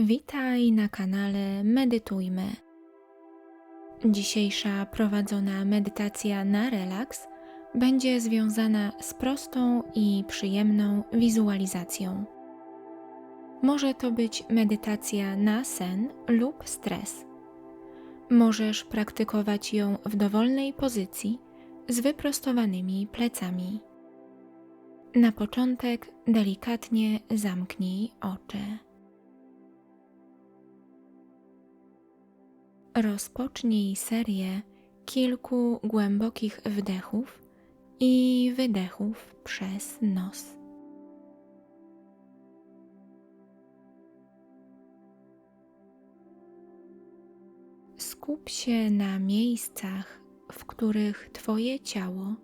Witaj na kanale Medytujmy. Dzisiejsza prowadzona medytacja na relaks będzie związana z prostą i przyjemną wizualizacją. Może to być medytacja na sen lub stres. Możesz praktykować ją w dowolnej pozycji z wyprostowanymi plecami. Na początek delikatnie zamknij oczy. Rozpocznij serię kilku głębokich wdechów i wydechów przez nos. Skup się na miejscach, w których Twoje ciało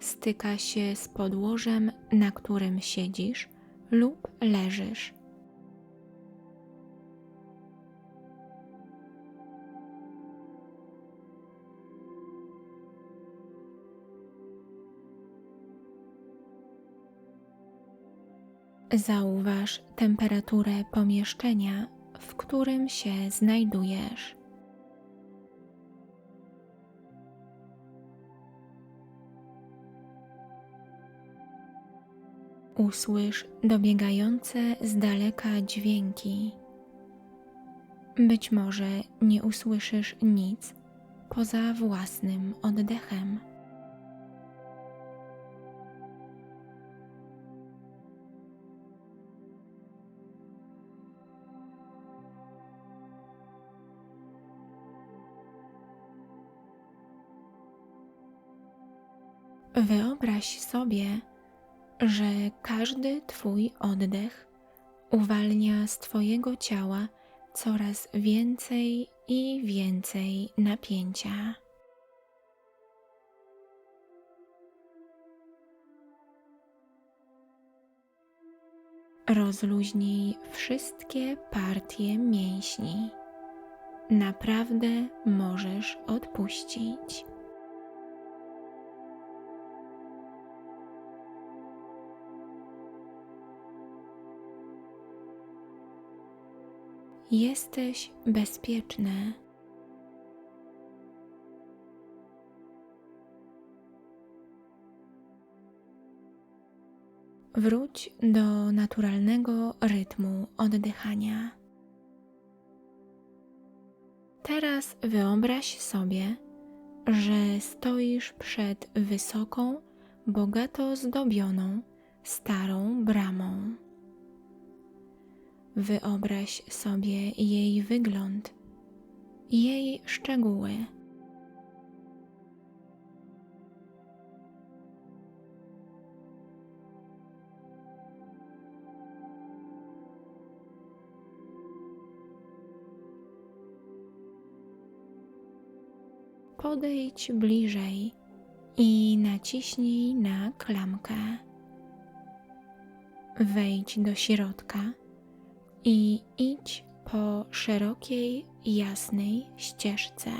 styka się z podłożem, na którym siedzisz lub leżysz. Zauważ temperaturę pomieszczenia, w którym się znajdujesz. Usłysz dobiegające z daleka dźwięki. Być może nie usłyszysz nic poza własnym oddechem. Wyobraź sobie, że każdy Twój oddech uwalnia z Twojego ciała coraz więcej i więcej napięcia. Rozluźnij wszystkie partie mięśni. Naprawdę możesz odpuścić. Jesteś bezpieczny. Wróć do naturalnego rytmu oddychania. Teraz wyobraź sobie, że stoisz przed wysoką, bogato zdobioną, starą bramą. Wyobraź sobie jej wygląd, jej szczegóły. Podejdź bliżej i naciśnij na klamkę. Wejdź do środka i idź po szerokiej, jasnej ścieżce.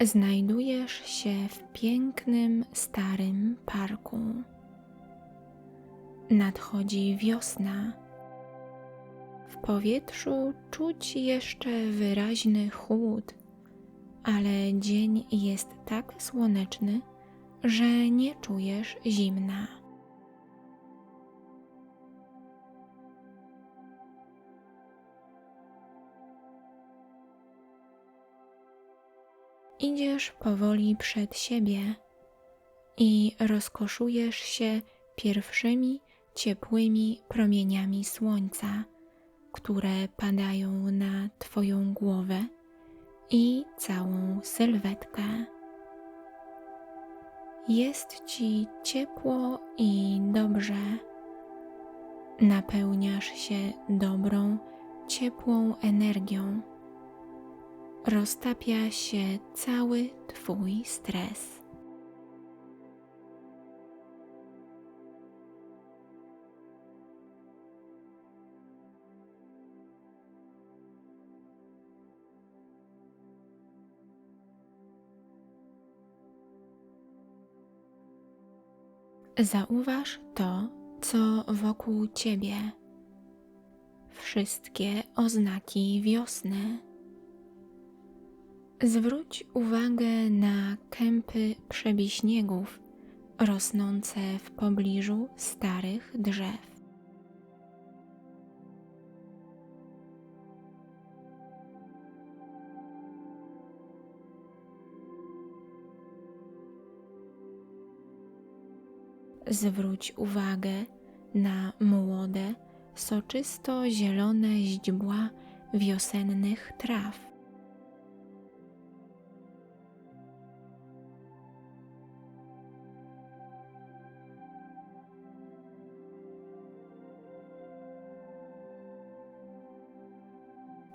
Znajdujesz się w pięknym, starym parku. Nadchodzi wiosna. W powietrzu czuć jeszcze wyraźny chłód, ale dzień jest tak słoneczny, że nie czujesz zimna. Idziesz powoli przed siebie i rozkoszujesz się pierwszymi ciepłymi promieniami słońca, które padają na Twoją głowę i całą sylwetkę. Jest Ci ciepło i dobrze. Napełniasz się dobrą, ciepłą energią. Roztapia się cały Twój stres. Zauważ to, co wokół ciebie, wszystkie oznaki wiosny. Zwróć uwagę na kępy przebiśniegów rosnące w pobliżu starych drzew. Zwróć uwagę na młode, soczysto zielone źdźbła wiosennych traw.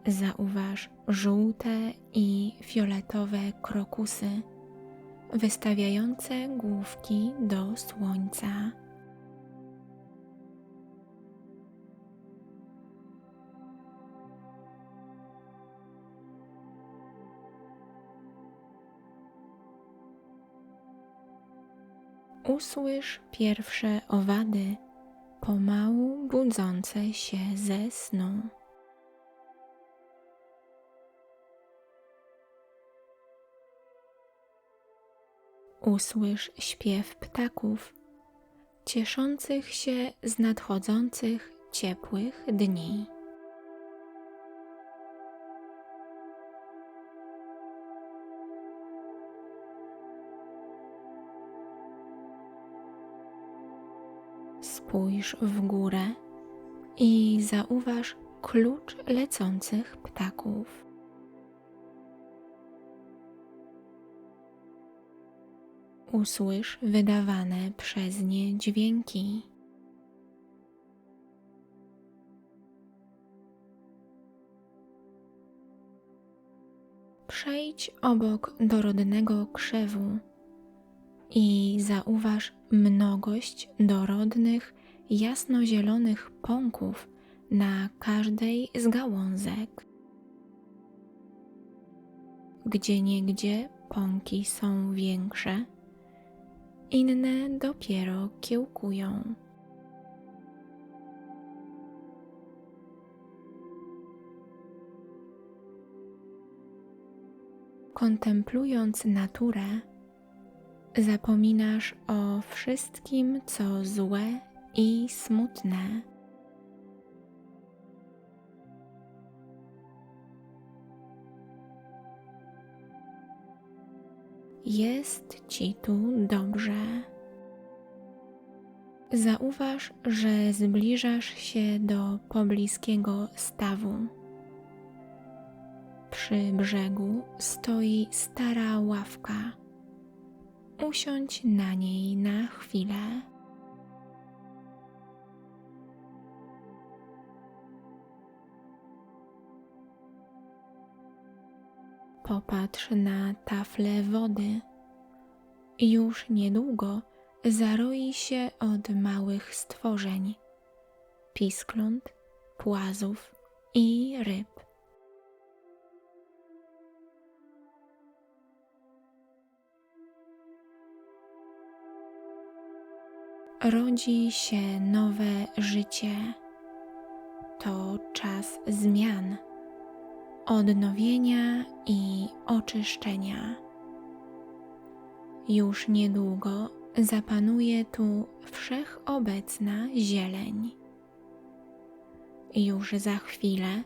Zauważ żółte i fioletowe krokusy wystawiające główki do słońca. Usłysz pierwsze owady pomału budzące się ze snu. Usłysz śpiew ptaków, cieszących się z nadchodzących ciepłych dni. Spójrz w górę i zauważ klucz lecących ptaków. Usłysz wydawane przez nie dźwięki. Przejdź obok dorodnego krzewu i zauważ mnogość dorodnych, jasnozielonych pąków na każdej z gałązek. Gdzie niegdzie pąki są większe, inne dopiero kiełkują. Kontemplując naturę, zapominasz o wszystkim, co złe i smutne. Jest ci tu dobrze. Zauważ, że zbliżasz się do pobliskiego stawu. Przy brzegu stoi stara ławka. Usiądź na niej na chwilę. Popatrz na tafle wody. Już niedługo zaroi się od małych stworzeń, piskląt, płazów i ryb. Rodzi się nowe życie. To czas zmian odnowienia i oczyszczenia. Już niedługo zapanuje tu wszechobecna zieleń. Już za chwilę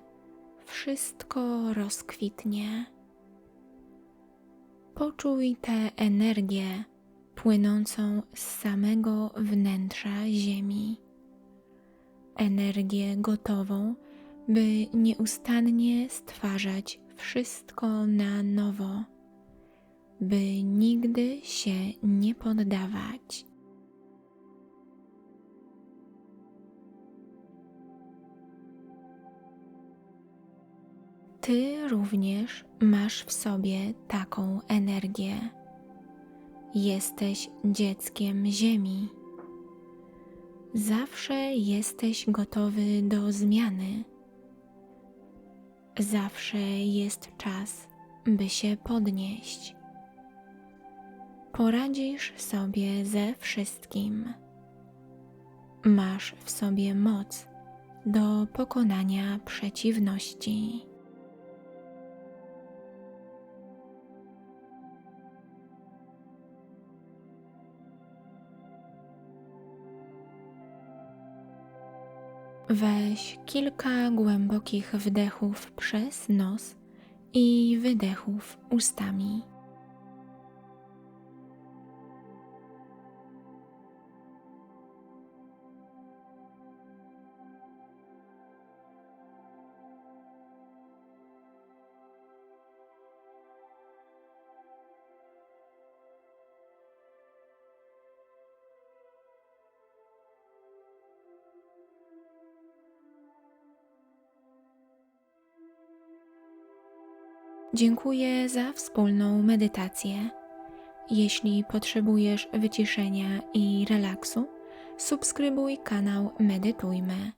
wszystko rozkwitnie. Poczuj tę energię płynącą z samego wnętrza Ziemi. Energię gotową by nieustannie stwarzać wszystko na nowo, by nigdy się nie poddawać. Ty również masz w sobie taką energię. Jesteś dzieckiem Ziemi. Zawsze jesteś gotowy do zmiany Zawsze jest czas, by się podnieść. Poradzisz sobie ze wszystkim. Masz w sobie moc do pokonania przeciwności. Weź kilka głębokich wdechów przez nos i wydechów ustami. Dziękuję za wspólną medytację. Jeśli potrzebujesz wyciszenia i relaksu, subskrybuj kanał Medytujmy.